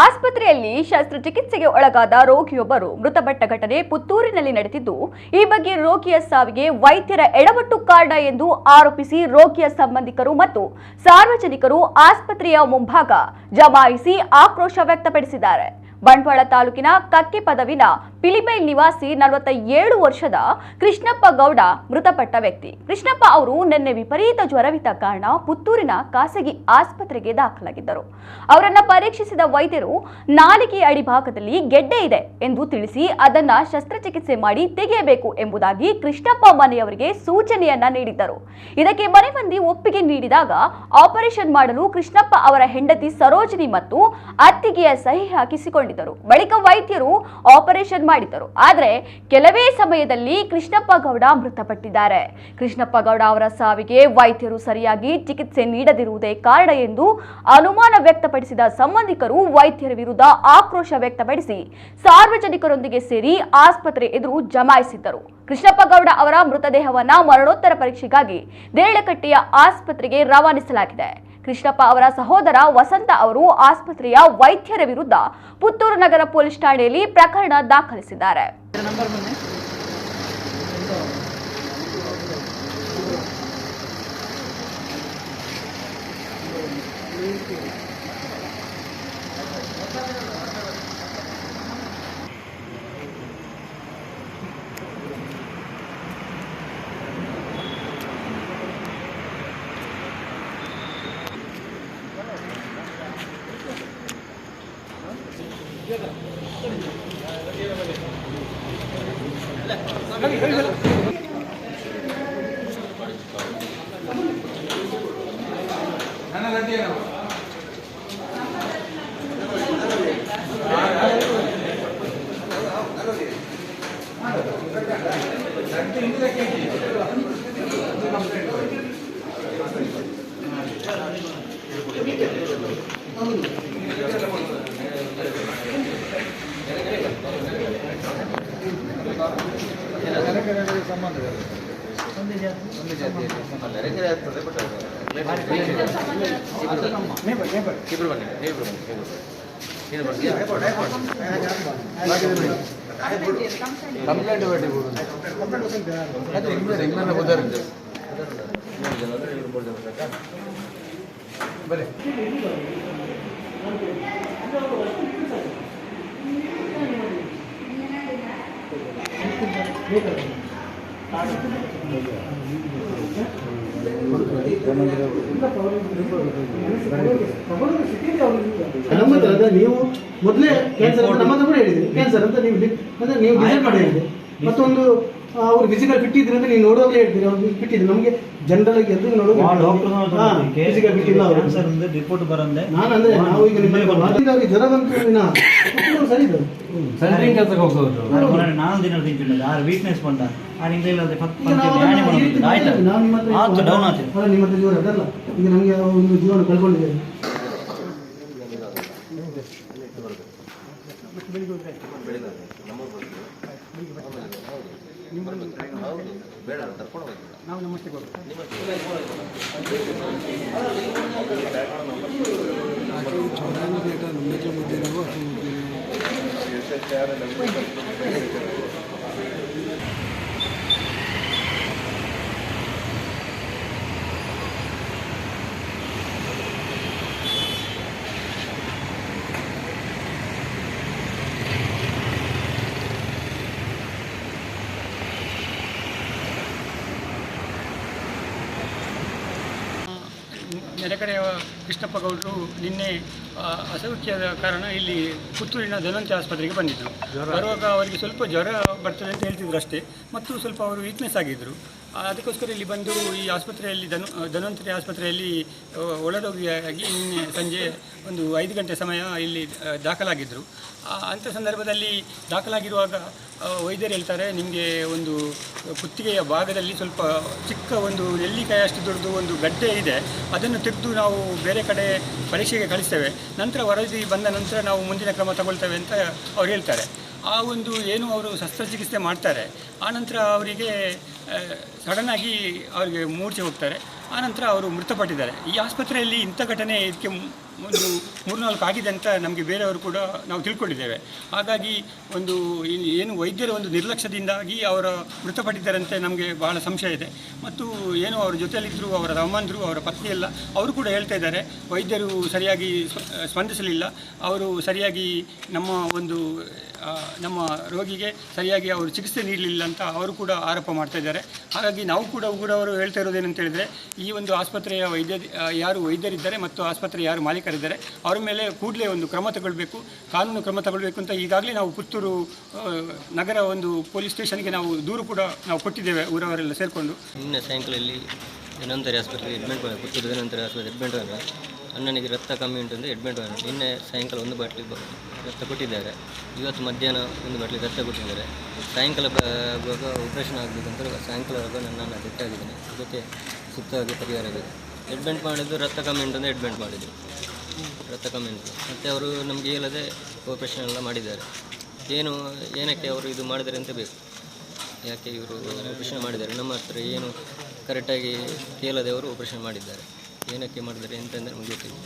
ಆಸ್ಪತ್ರೆಯಲ್ಲಿ ಶಸ್ತ್ರಚಿಕಿತ್ಸೆಗೆ ಒಳಗಾದ ರೋಗಿಯೊಬ್ಬರು ಮೃತಪಟ್ಟ ಘಟನೆ ಪುತ್ತೂರಿನಲ್ಲಿ ನಡೆದಿದ್ದು, ಈ ಬಗ್ಗೆ ರೋಗಿಯ ಸಾವಿಗೆ ವೈದ್ಯರ ಎಡವಟ್ಟು ಕಾರಣ ಎಂದು ಆರೋಪಿಸಿ ರೋಗಿಯ ಸಂಬಂಧಿಕರು ಮತ್ತು ಸಾರ್ವಜನಿಕರು ಆಸ್ಪತ್ರೆಯ ಮುಂಭಾಗ ಜಮಾಯಿಸಿ ಆಕ್ರೋಶ ವ್ಯಕ್ತಪಡಿಸಿದ್ದಾರೆ. ಬಂಟ್ವಾಳ ತಾಲೂಕಿನ ಕಕ್ಕೆ ಪದವಿನ ಪಿಲಿಬೈಲ್ ನಿವಾಸಿ ನಲವತ್ತ ಏಳು ವರ್ಷದ ಕೃಷ್ಣಪ್ಪ ಗೌಡ ಮೃತಪಟ್ಟ ವ್ಯಕ್ತಿ. ಕೃಷ್ಣಪ್ಪ ಅವರು ನಿನ್ನೆ ವಿಪರೀತ ಜ್ವರವಿದ್ದ ಕಾರಣ ಪುತ್ತೂರಿನ ಖಾಸಗಿ ಆಸ್ಪತ್ರೆಗೆ ದಾಖಲಾಗಿದ್ದರು. ಅವರನ್ನ ಪರೀಕ್ಷಿಸಿದ ವೈದ್ಯರು, ನಾಲಿಗೆ ಅಡಿಭಾಗದಲ್ಲಿ ಗೆಡ್ಡೆ ಇದೆ ಎಂದು ತಿಳಿಸಿ ಅದನ್ನ ಶಸ್ತ್ರಚಿಕಿತ್ಸೆ ಮಾಡಿ ತೆಗೆಯಬೇಕು ಎಂಬುದಾಗಿ ಕೃಷ್ಣಪ್ಪ ಮನೆಯವರಿಗೆ ಸೂಚನೆಯನ್ನ ನೀಡಿದ್ದರು. ಇದಕ್ಕೆ ಮನೆ ಮಂದಿ ಒಪ್ಪಿಗೆ ನೀಡಿದಾಗ ಆಪರೇಷನ್ ಮಾಡಲು ಕೃಷ್ಣಪ್ಪ ಅವರ ಹೆಂಡತಿ ಸರೋಜಿನಿ ಮತ್ತು ಅತ್ತಿಗೆಯ ಸಹಿ ಹಾಕಿಸಿಕೊಂಡಿದ್ದರು. ಬಳಿಕ ವೈದ್ಯರು ಆಪರೇಷನ್ ಮಾಡಿದ್ದರು. ಆದರೆ ಕೆಲವೇ ಸಮಯದಲ್ಲಿ ಕೃಷ್ಣಪ್ಪ ಗೌಡ ಮೃತಪಟ್ಟಿದ್ದಾರೆ. ಕೃಷ್ಣಪ್ಪ ಗೌಡ ಅವರ ಸಾವಿಗೆ ವೈದ್ಯರು ಸರಿಯಾಗಿ ಚಿಕಿತ್ಸೆ ನೀಡದಿರುವುದೇ ಕಾರಣ ಎಂದು ಅನುಮಾನ ವ್ಯಕ್ತಪಡಿಸಿದ ಸಂಬಂಧಿಕರು ವೈದ್ಯರ ವಿರುದ್ಧ ಆಕ್ರೋಶ ವ್ಯಕ್ತಪಡಿಸಿ ಸಾರ್ವಜನಿಕರೊಂದಿಗೆ ಸೇರಿ ಆಸ್ಪತ್ರೆ ಎದುರು ಜಮಾಯಿಸಿದ್ದರು. ಕೃಷ್ಣಪ್ಪ ಗೌಡ ಅವರ ಮೃತದೇಹವನ್ನು ಮರಣೋತ್ತರ ಪರೀಕ್ಷೆಗಾಗಿ ದೇಳಕಟ್ಟೆಯ ಆಸ್ಪತ್ರೆಗೆ ರವಾನಿಸಲಾಗಿದೆ. ಕೃಷ್ಣಪ್ಪ ಅವರ ಸಹೋದರ ವಸಂತ ಅವರು ಆಸ್ಪತ್ರೆಯ ವೈದ್ಯರ ವಿರುದ್ಧ ಪುತ್ತೂರು ನಗರ ಪೊಲೀಸ್ ಠಾಣೆಯಲ್ಲಿ ಪ್ರಕರಣ ದಾಖಲಿಸಿದ್ದಾರೆ. ಇಬ್ರು ಬನ್ನಿ ಇಬ್ರು ಬನ್ನಿ ಇಬ್ರು ಬನ್ನಿ ಇದು ಬನ್ನಿ ಕಂಪ್ಲೇಂಟ್ ಬೇಡಿ ಅದು ಇಂಗ್ಲಿಷ್ ಇಂಗ್ಲೆಂಡ್ ಗೊತ್ತಾಗುತ್ತೆ ಬರೀ ನಮ್ಮ ಅದ ನೀವು ಮೊದಲೇ ಕ್ಯಾನ್ಸರ್ ನಮ್ಮ ಕೂಡ ಹೇಳಿದ್ರಿ. ಕ್ಯಾನ್ಸರ್ ಅಂತ ನೀವು ಅಂದ್ರೆ ನೀವು ಡಿಸೈಡ್ ಮಾಡಿ ಹೇಳಿದ್ರಿ ಮತ್ತೊಂದು ಅವ್ರು ಫಿಸಿಕಲ್ ಫಿಟ್ ಇದ್ರೆ ಅಂತ ನೀವು ನೋಡುವಾಗಲೇ ಹೇಳ್ತೀರಿ. ಅವ್ರು ಫಿಟ್ ಇದ್ರೆ. ನಮಗೆ ಜನರಲ್ ಆಗಿ ಎದ್ದು ನೋಡೋದು ಫಿಸಿಕಲ್ ಫಿಟ್ ಇಲ್ಲ ಅವರು. ರಿಪೋರ್ಟ್ ಬರಂದೆ ನಾನು ಅಂದ್ರೆ ನಾವು ಈಗ ನಿಮ್ಮ ಮಾತಿಗಾಗಿ ಜ್ವರ ಬಂತು ಸರಿ ಇದ್ದಾರೆ ಸೆಂಟ್ರಿಂಗ್ ಕೆಲಸಕ್ಕೆ ಹೋಗೋರು ನಾನು ದಿನ ತಿಂತಿದ್ದೆ ಯಾರು ವೀಕ್ನೆಸ್ ಬಂದ. ಆ ನಿಂಗೆ ಇಲ್ಲದೆ ಫಸ್ಟ್ ಈಗ ನಾವು ಧ್ಯಾನ ಈ ರೀತಿ ಮಾಡೋದು ಆಯ್ತಾ? ಆಯ್ತು ಡೌನ್ ಆಯ್ತು ಅಲ್ಲ, ನಿಮ್ಮ ಹತ್ರ ಜೀವನ ಅದಲ್ಲ ಈಗ ನಮಗೆ ಒಂದು ಜೀವನ ಕಳ್ಕೊಂಡಿದ್ದೇವೆ ಬೇಡ ಕರ್ಕೊಂಡು ಹೋಗಿ ನಾವು தேவை ನೆರೆಕಡೆಯ ಕೃಷ್ಣಪ್ಪ ಗೌಡರು ನಿನ್ನೆ ಅಸೌಖ್ಯದ ಕಾರಣ ಇಲ್ಲಿ ಪುತ್ತೂರಿನ ಧನಂತ ಆಸ್ಪತ್ರೆಗೆ ಬಂದಿದ್ದರು. ಬರುವಾಗ ಅವರಿಗೆ ಸ್ವಲ್ಪ ಜ್ವರ ಬರ್ತದೆ ಅಂತ ಹೇಳ್ತಿದ್ರು ಅಷ್ಟೇ. ಮತ್ತು ಸ್ವಲ್ಪ ಅವರು ವೀಕ್ನೆಸ್ ಆಗಿದ್ದರು. ಅದಕ್ಕೋಸ್ಕರ ಇಲ್ಲಿ ಬಂದು ಈ ಆಸ್ಪತ್ರೆಯಲ್ಲಿ ಧನು ಧನ್ವಂತರಿ ಆಸ್ಪತ್ರೆಯಲ್ಲಿ ಒಳರೋಗಿಯಾಗಿ ನಿನ್ನೆ ಸಂಜೆ ಒಂದು ಐದು ಗಂಟೆ ಸಮಯ ಇಲ್ಲಿ ದಾಖಲಾಗಿದ್ದರು ಅಂಥ ಸಂದರ್ಭದಲ್ಲಿ ದಾಖಲಾಗಿರುವಾಗ ವೈದ್ಯರು ಹೇಳ್ತಾರೆ, ನಿಮಗೆ ಒಂದು ಕುತ್ತಿಗೆಯ ಭಾಗದಲ್ಲಿ ಸ್ವಲ್ಪ ಚಿಕ್ಕ ಒಂದು ನೆಲ್ಲಿಕಾಯಿ ಅಷ್ಟು ದೊಡ್ಡದು ಒಂದು ಗಡ್ಡೆ ಇದೆ. ಅದನ್ನು ತೆಗೆದು ನಾವು ಬೇರೆ ಕಡೆ ಪರೀಕ್ಷೆಗೆ ಕಳಿಸ್ತೇವೆ. ನಂತರ ವರದಿ ಬಂದ ನಂತರ ನಾವು ಮುಂದಿನ ಕ್ರಮ ತಗೊಳ್ತೇವೆ ಅಂತ ಅವ್ರು ಹೇಳ್ತಾರೆ. ಆ ಒಂದು ಏನು ಅವರು ಶಸ್ತ್ರಚಿಕಿತ್ಸೆ ಮಾಡ್ತಾರೆ ಆನಂತರ ಅವರಿಗೆ ಸಡನ್ನಾಗಿ ಅವರಿಗೆ ಮೂರ್ಛೆ ಹೋಗ್ತಾರೆ ಆನಂತರ ಅವರು ಮೃತಪಟ್ಟಿದ್ದಾರೆ. ಈ ಆಸ್ಪತ್ರೆಯಲ್ಲಿ ಇಂಥ ಘಟನೆ ಇದಕ್ಕೆ ಒಂದು ಮೂರ್ನಾಲ್ಕು ಆಗಿದೆ ಅಂತ ನಮಗೆ ಬೇರೆಯವರು ಕೂಡ ನಾವು ತಿಳ್ಕೊಂಡಿದ್ದೇವೆ. ಹಾಗಾಗಿ ಒಂದು ಏನು ವೈದ್ಯರ ಒಂದು ನಿರ್ಲಕ್ಷ್ಯದಿಂದಾಗಿ ಅವರ ಮೃತಪಟ್ಟಿದ್ದಾರಂತೆ ನಮಗೆ ಬಹಳ ಸಂಶಯ ಇದೆ. ಮತ್ತು ಏನು ಅವರ ಜೊತೆಯಲ್ಲಿದ್ದರು, ಅವರ ಅಮ್ಮಂದರು ಅವರ ಪತ್ನಿ ಎಲ್ಲ, ಅವರು ಕೂಡ ಹೇಳ್ತಾ ಇದ್ದಾರೆ, ವೈದ್ಯರು ಸರಿಯಾಗಿ ಸ್ಪ- ಸ್ಪಂದಿಸಲಿಲ್ಲ. ಅವರು ಸರಿಯಾಗಿ ನಮ್ಮ ಒಂದು ನಮ್ಮ ರೋಗಿಗೆ ಸರಿಯಾಗಿ ಅವರು ಚಿಕಿತ್ಸೆ ನೀಡಲಿಲ್ಲ ಅಂತ ಅವರು ಕೂಡ ಆರೋಪ ಮಾಡ್ತಾ ಇದ್ದಾರೆ. ಹಾಗಾಗಿ ನಾವು ಕೂಡ ಉಗುರವರು ಹೇಳ್ತಾ ಇರೋದೇನಂತ ಹೇಳಿದರೆ, ಈ ಒಂದು ಆಸ್ಪತ್ರೆಯ ವೈದ್ಯ ಯಾರು ವೈದ್ಯರಿದ್ದಾರೆ ಮತ್ತು ಆಸ್ಪತ್ರೆ ಯಾರು ಮಾಲೀಕರಿದ್ದಾರೆ ಅವರ ಮೇಲೆ ಕೂಡಲೇ ಒಂದು ಕ್ರಮ ತಗೊಳ್ಬೇಕು, ಕಾನೂನು ಕ್ರಮ ತಗೊಳ್ಬೇಕು ಅಂತ ಈಗಾಗಲೇ ನಾವು ಪುತ್ತೂರು ನಗರ ಒಂದು ಪೊಲೀಸ್ ಸ್ಟೇಷನ್ಗೆ ನಾವು ದೂರು ಕೂಡ ನಾವು ಕೊಟ್ಟಿದ್ದೇವೆ, ಊರವರೆಲ್ಲ ಸೇರಿಕೊಂಡು. ನಿನ್ನೆ ಸಾಯಂಕಾಲದಲ್ಲಿ ಧನ್ವಂತರಿ ಆಸ್ಪತ್ರೆಗೆ ಅಡ್ಮಿಟ್ ಪುತ್ತೂರು ಧನ್ವಂತರಿ ಆಸ್ಪತ್ರೆ ಅಡ್ಮಿಟ್ ಮಾಡಿ ಅಣ್ಣನಿಗೆ ರಕ್ತ ಕಮ್ಮಿ ಉಂಟು ಅಂದರೆ ಅಡ್ಮಿಟ್ ಮಾಡಿ ನಿನ್ನೆ ಸಾಯಂಕಾಲ ಒಂದು ಬಾಟ್ಲಿ ರಕ್ತ ಕೊಟ್ಟಿದ್ದಾರೆ. ಇವತ್ತು ಮಧ್ಯಾಹ್ನ ಒಂದು ಬಾಟ್ಲಿ ರಕ್ತ ಕೊಟ್ಟಿದ್ದಾರೆ. ಸಾಯಂಕಾಲ ಆಗುವಾಗ ಆಪ್ರೇಷನ್ ಆಗಬೇಕಂತ ಸಾಯಂಕಾಲ ನನ್ನನ್ನು ಆಗಿದ್ದೇನೆ. ಅದಕ್ಕೆ ಸೂಕ್ತವಾಗಿ ಪರಿಹಾರ ಆಗಿದೆ ಅಡ್ಮಿಂಟ್ ಮಾಡಿದ್ದು ರಕ್ತ ಕಮ್ಮಿ ಉಂಟು ಅಂದರೆ ಅಡ್ಮಿಂಟ್ ಮಾಡಿದ್ರು. ರಕ್ತ ಕಮ್ಮಿ ಉಂಟು ಮತ್ತು ಅವರು ನಮಗೆ ಹೇಳದೆ ಆಪ್ರೇಷನ್ ಎಲ್ಲ ಮಾಡಿದ್ದಾರೆ. ಏನು, ಏನಕ್ಕೆ ಅವರು ಇದು ಮಾಡಿದರೆ ಅಂತ ಬೇಕು. ಯಾಕೆ ಇವರು ಆಪರೇಷನ್ ಮಾಡಿದ್ದಾರೆ? ನಮ್ಮ ಹತ್ರ ಏನು ಕರೆಕ್ಟಾಗಿ ಕೇಳದೆ ಅವರು ಆಪರೇಷನ್ ಮಾಡಿದ್ದಾರೆ. ಏನಕ್ಕೆ ಮಾಡಿದ್ದಾರೆ ಅಂತಂದರೆ ನಮಗೆ ಗೊತ್ತಿಲ್ಲ.